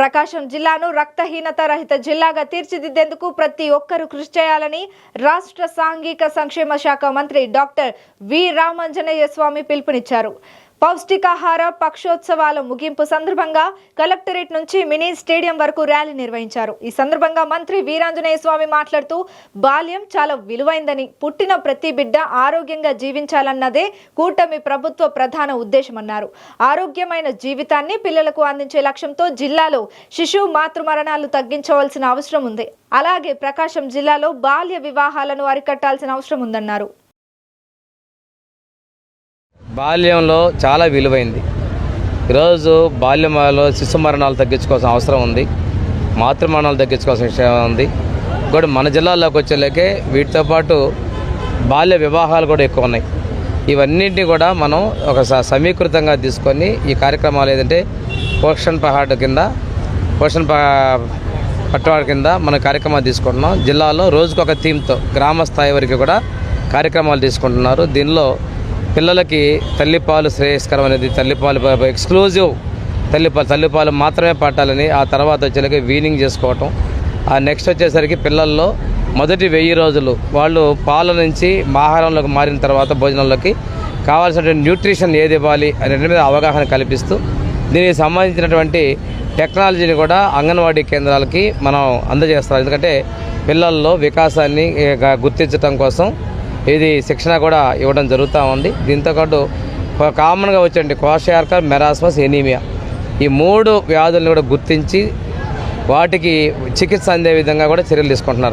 ప్రకాశం జిల్లాను రక్తహీనత రహిత జిల్లాగా తీర్చిదిద్దేందుకు ప్రతి ఒక్కరూ కృషి చేయాలని రాష్ట్ర సాంఘిక సంక్షేమ శాఖ మంత్రి డాక్టర్ వి రామంజనేయ స్వామి పిలుపునిచ్చారు. పౌష్టికాహార పక్షోత్సవాల ముగింపు సందర్భంగా కలెక్టరేట్ నుంచి మినీ స్టేడియం వరకు ర్యాలీ నిర్వహించారు. ఈ సందర్భంగా మంత్రి వీరాంజనేయ స్వామి మాట్లాడుతూ బాల్యం చాలా విలువైందని పుట్టిన ప్రతి బిడ్డ ఆరోగ్యంగా జీవించాలన్నదే కూటమి ప్రభుత్వ ప్రధాన ఉద్దేశమన్నారు. ఆరోగ్యమైన జీవితాన్ని పిల్లలకు అందించే లక్ష్యంతో జిల్లాలో శిశు మాతృ మరణాలు తగ్గించవలసిన అవసరం ఉంది. అలాగే ప్రకాశం జిల్లాలో బాల్య వివాహాలను అరికట్టాల్సిన అవసరం ఉందన్నారు. బాల్యంలో చాలా విలువైంది. ఈరోజు బాల్యంలో శిశు మరణాలు తగ్గించుకోవాల్సిన అవసరం ఉంది. మాతృమరణాలు తగ్గించుకోవాల్సిన విషయం ఉంది. కూడా మన జిల్లాలోకి వచ్చేలాకే వీటితో పాటు బాల్య వివాహాలు కూడా ఎక్కువ ఉన్నాయి. ఇవన్నింటినీ కూడా మనం ఒక స- సమీకృతంగా తీసుకొని ఈ కార్యక్రమాలు ఏదంటే పోషణ్ పహాడ్ కింద పోషణ్ ప పట్టవాడి కింద మన కార్యక్రమాలు తీసుకుంటున్నాం. జిల్లాలో రోజుకొక థీమ్తో గ్రామ స్థాయి వరకు కూడా కార్యక్రమాలు తీసుకుంటున్నారు. దీనిలో పిల్లలకి తల్లిపాలు శ్రేయస్కరం అనేది తల్లిపాలు ఎక్స్క్లూజివ్ తల్లిపాలు తల్లిపాలు మాత్రమే పట్టాలని ఆ తర్వాత వచ్చేసరికి వీనింగ్ చేసుకోవటం. ఆ నెక్స్ట్ వచ్చేసరికి పిల్లల్లో మొదటి వెయ్యి రోజులు వాళ్ళు పాల నుంచి ఆహారంలోకి మారిన తర్వాత భోజనంలోకి కావాల్సినటువంటి న్యూట్రిషన్ ఏది ఇవ్వాలి అనే మీద అవగాహన కల్పిస్తూ దీనికి సంబంధించినటువంటి టెక్నాలజీని కూడా అంగన్వాడీ కేంద్రాలకి మనం అందజేస్తాం. ఎందుకంటే పిల్లల్లో వికాసాన్ని గుర్తించడం కోసం ఇది శిక్షణ కూడా ఇవ్వడం జరుగుతూ ఉంది. దీంతో పాటు కామన్గా వచ్చేటి కోషయార్కర్ మెరాస్మస్ ఎనీమియా ఈ మూడు వ్యాధులను కూడా గుర్తించి వాటికి చికిత్స అందే విధంగా కూడా చర్యలు తీసుకుంటున్నారు.